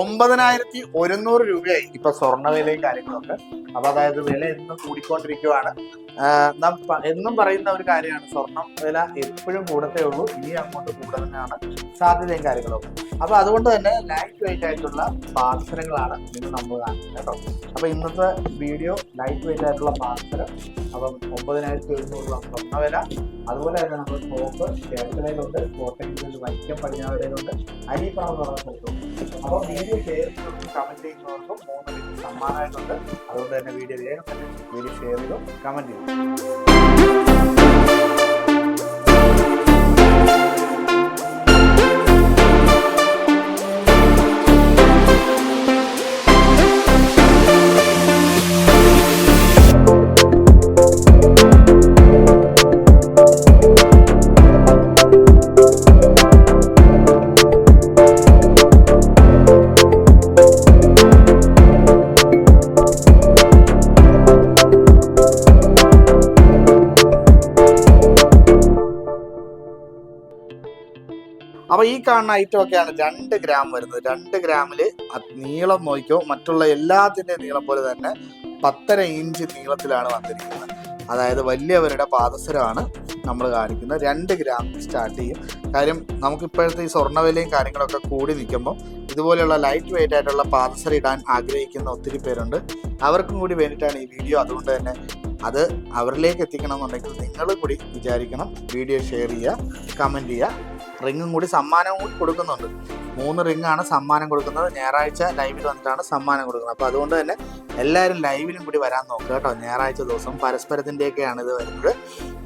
ഒമ്പതിനായിരത്തി ഒരുന്നൂറ് രൂപയായി ഇപ്പൊ സ്വർണവിലയും കാര്യങ്ങളൊക്കെ. അപ്പൊ അതായത് വില എന്നും കൂടിക്കൊണ്ടിരിക്കുവാണ്. എന്നും പറയുന്ന ഒരു കാര്യമാണ് സ്വർണം വില എപ്പോഴും കൂടത്തേ ഉള്ളൂ ഇനി അങ്ങോട്ട് കൂടുതലാണ് സാധ്യതയും കാര്യങ്ങളൊക്കെ. അപ്പൊ അതുകൊണ്ട് തന്നെ ലൈറ്റ് വെയിറ്റ് ആയിട്ടുള്ള പാത്രങ്ങളാണ് ഇന്ന് നമ്മൾ കാണുന്നത് കേട്ടോ. അപ്പൊ ഇന്നത്തെ വീഡിയോ ലൈറ്റ് വെയിറ്റ് ആയിട്ടുള്ള പാത്രം അപ്പം ഒമ്പതിനായിരത്തി രൂപ സ്വർണ വില അതുപോലെ തന്നെ നമ്മൾ സോപ്പ് ചേർത്തലയിലുണ്ട് കോട്ടയത്തിലുണ്ട് വൈക്കം പടിഞ്ഞാറയിലുണ്ട് അരിപ്പണം എന്ന് പറഞ്ഞ സ്ഥലത്തുണ്ട് അപ്പോൾ വീഡിയോ ഷെയർ കമന്റ് ചെയ്യുന്നവർക്കും മൂന്ന് ലിങ്ക് സമ്മാനമായിട്ടുണ്ട്. അതുകൊണ്ട് തന്നെ വീഡിയോ വേഗം തന്നെ വീഡിയോ ഷെയർ ചെയ്തു കമന്റ് ചെയ്തു. അപ്പൊ ഈ കാണുന്ന ഐറ്റം ഒക്കെയാണ് രണ്ട് ഗ്രാം വരുന്നത്. രണ്ട് ഗ്രാമിൽ നീളം നോക്കിയോ മറ്റുള്ള എല്ലാത്തിന്റെ നീളം പോലെ തന്നെ പത്തര ഇഞ്ച് നീളത്തിലാണ് വന്നിരിക്കുന്നത്. അതായത് വലിയവരുടെ പാദസരമാണ് നമ്മൾ കാണിക്കുന്നത്. രണ്ട് ഗ്രാം സ്റ്റാർട്ട് ചെയ്യും. കാര്യം നമുക്കിപ്പോഴത്തെ ഈ സ്വർണവിലയും കാര്യങ്ങളൊക്കെ കൂടി നിൽക്കുമ്പോൾ ഇതുപോലെയുള്ള ലൈറ്റ് വെയിറ്റ് ആയിട്ടുള്ള പാദസര ഇടാൻ ആഗ്രഹിക്കുന്ന ഒത്തിരി പേരുണ്ട്. അവർക്കും കൂടി വേണ്ടിയിട്ടാണ് ഈ വീഡിയോ അതുകൊണ്ട് തന്നെ അത് അവരിലേക്ക് എത്തിക്കണം എന്നുണ്ടെങ്കിൽ നിങ്ങൾ കൂടി വിചാരിക്കണം വീഡിയോ ഷെയർ ചെയ്യുക കമന്റ് ചെയ്യുക. റിങ്ങും കൂടി സമ്മാനവും കൂടി കൊടുക്കുന്നുണ്ട്. മൂന്ന് റിങ്ങാണ് സമ്മാനം കൊടുക്കുന്നത്. ഞായറാഴ്ച ലൈവിൽ വന്നിട്ടാണ് സമ്മാനം കൊടുക്കുന്നത്. അപ്പോൾ അതുകൊണ്ട് തന്നെ എല്ലാവരും ലൈവിലും കൂടി വരാൻ നോക്കുക കേട്ടോ. ഞായറാഴ്ച ദിവസം പരസ്പരത്തിന്റെയൊക്കെയാണ് ഇത് വരുന്നത്.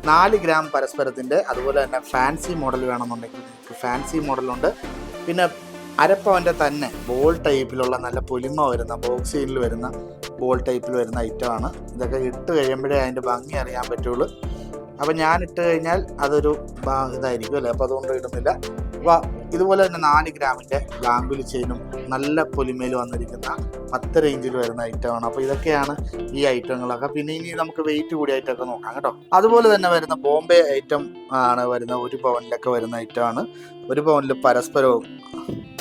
നാല് ഗ്രാം പരസ്പരത്തിന്റെ അതുപോലെ തന്നെ ഫാൻസി മോഡൽ വേണമെന്നുണ്ടെങ്കിൽ നിങ്ങൾക്ക് ഫാൻസി മോഡലുണ്ട് പിന്നെ അരപ്പവന്റെ തന്നെ ബോൾ ടൈപ്പിലുള്ള നല്ല പൊലിമ വരുന്ന ബോക്സിയിൽ വരുന്ന ബോൾ ടൈപ്പിൽ വരുന്ന ഐറ്റമാണ് ഇതൊക്കെ ഇട്ട് കഴിയുമ്പോഴേ അതിന്റെ ഭംഗി അറിയാൻ പറ്റുള്ളൂ. അപ്പോൾ ഞാൻ ഇട്ട് കഴിഞ്ഞാൽ അതൊരു ഇതായിരിക്കും അല്ലേ? അപ്പോൾ അതുകൊണ്ട് ഇടുന്നില്ല. അപ്പോൾ ഇതുപോലെ തന്നെ നാല് ഗ്രാമിന്റെ ഗാംബിലി ചെയിനും നല്ല പൊലിമയിൽ വന്നിരിക്കുന്ന പത്ത് റേഞ്ചിൽ വരുന്ന ഐറ്റമാണ് അപ്പോൾ ഇതൊക്കെയാണ് ഈ ഐറ്റങ്ങളൊക്കെ. പിന്നെ ഇനി നമുക്ക് വെയിറ്റ് കൂടിയായിട്ടൊക്കെ നോക്കാം കേട്ടോ. അതുപോലെ തന്നെ വരുന്ന ബോംബെ ഐറ്റം ആണ് വരുന്ന ഒരു പവനിലൊക്കെ വരുന്ന ഐറ്റമാണ് ഒരു പവനിൽ പരസ്പരവും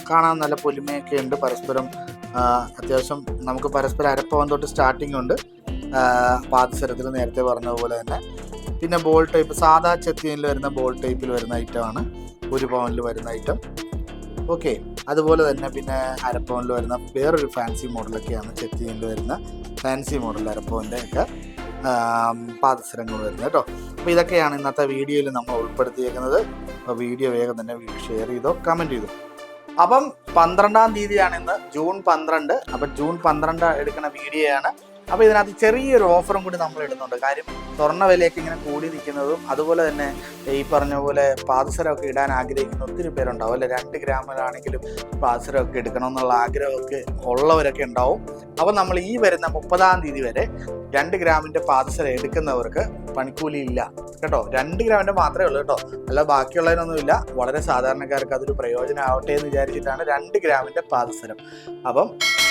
കാണാൻ നല്ല പൊലിമയൊക്കെ ഉണ്ട്. പരസ്പരം അത്യാവശ്യം നമുക്ക് പരസ്പരം അരപ്പവൻ തൊട്ട് സ്റ്റാർട്ടിംഗ് ഉണ്ട്. പാദസരത്തിൽ നേരത്തെ പറഞ്ഞ പോലെ തന്നെ. പിന്നെ ബോൾ ടൈപ്പ് സാധാ ചെത്തിയനിൽ വരുന്ന ബോൾ ടൈപ്പിൽ വരുന്ന ഐറ്റമാണ് ഒരു പവനിൽ വരുന്ന ഐറ്റം ഓക്കെ അതുപോലെ തന്നെ പിന്നെ അരപ്പവനിൽ വരുന്ന വേറൊരു ഫാൻസി മോഡലൊക്കെയാണ് ചെത്തിയനിൽ വരുന്ന ഫാൻസി മോഡൽ അരപ്പവന്റെ ഒക്കെ പാദസരങ്ങൾ വരുന്നത് കേട്ടോ. അപ്പോൾ ഇതൊക്കെയാണ് ഇന്നത്തെ വീഡിയോയിൽ നമ്മൾ ഉൾപ്പെടുത്തിയേക്കുന്നത്. അപ്പോൾ വീഡിയോ വേഗം തന്നെ ഷെയർ ചെയ്തോ കമന്റ് ചെയ്തോ. അപ്പം പന്ത്രണ്ടാം തീയതിയാണ് ഇന്ന്. ജൂൺ പന്ത്രണ്ട്. അപ്പം ജൂൺ പന്ത്രണ്ട് എടുക്കുന്ന വീഡിയോ ആണ് അപ്പോൾ ഇതിനകത്ത് ചെറിയൊരു ഓഫറും കൂടി നമ്മൾ ഇടുന്നുണ്ട്. കാര്യം സ്വർണ വിലയൊക്കെ ഇങ്ങനെ കൂടി നിൽക്കുന്നതും അതുപോലെ തന്നെ ഈ പറഞ്ഞ പോലെ പാദസരമൊക്കെ ഇടാൻ ആഗ്രഹിക്കുന്ന ഒത്തിരി പേരുണ്ടാവും അല്ലെ? രണ്ട് ഗ്രാമിലാണെങ്കിലും പാദസരമൊക്കെ എടുക്കണം എന്നുള്ള ആഗ്രഹമൊക്കെ ഉള്ളവരൊക്കെ ഉണ്ടാവും. അപ്പോൾ നമ്മൾ ഈ വരുന്ന മുപ്പതാം തീയതി വരെ രണ്ട് ഗ്രാമിന്റെ പാദസരം എടുക്കുന്നവർക്ക് പണിക്കൂലി ഇല്ല കേട്ടോ? രണ്ട് ഗ്രാമിന്റെ മാത്രമേ ഉള്ളൂ കേട്ടോ. അല്ല ബാക്കിയുള്ളതിനൊന്നുമില്ല. വളരെ സാധാരണക്കാർക്ക് അതൊരു പ്രയോജനമാവട്ടെ എന്ന് വിചാരിച്ചിട്ടാണ് രണ്ട് ഗ്രാമിന്റെ പാദസരം. അപ്പം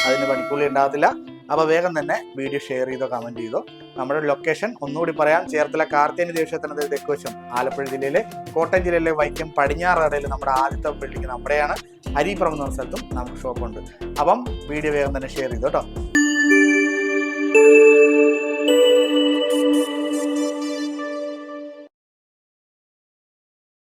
അതിന് പണിക്കൂലി ഉണ്ടാകത്തില്ല. അപ്പോൾ വേഗം തന്നെ വീഡിയോ ഷെയർ ചെയ്തോ കമന്റ് ചെയ്തോ. നമ്മുടെ ലൊക്കേഷൻ ഒന്നുകൂടി പറയാം. ചേർത്തല കാർത്തേനി ദേവക്ഷേത്രത്തിന്റെ തെക്കുവശം ആലപ്പുഴ ജില്ലയിലെ കോട്ടയം ജില്ലയിലെ വൈക്കം പടിഞ്ഞാറടയിൽ നമ്മുടെ ആദ്യത്തെ ബിൽഡിംഗ് നമ്മുടെയാണ് അരിപ്പുറം എന്ന സ്ഥലത്തും നമുക്ക് ഷോപ്പുണ്ട് അപ്പം വീഡിയോ വേഗം തന്നെ ഷെയർ ചെയ്തോ കേട്ടോ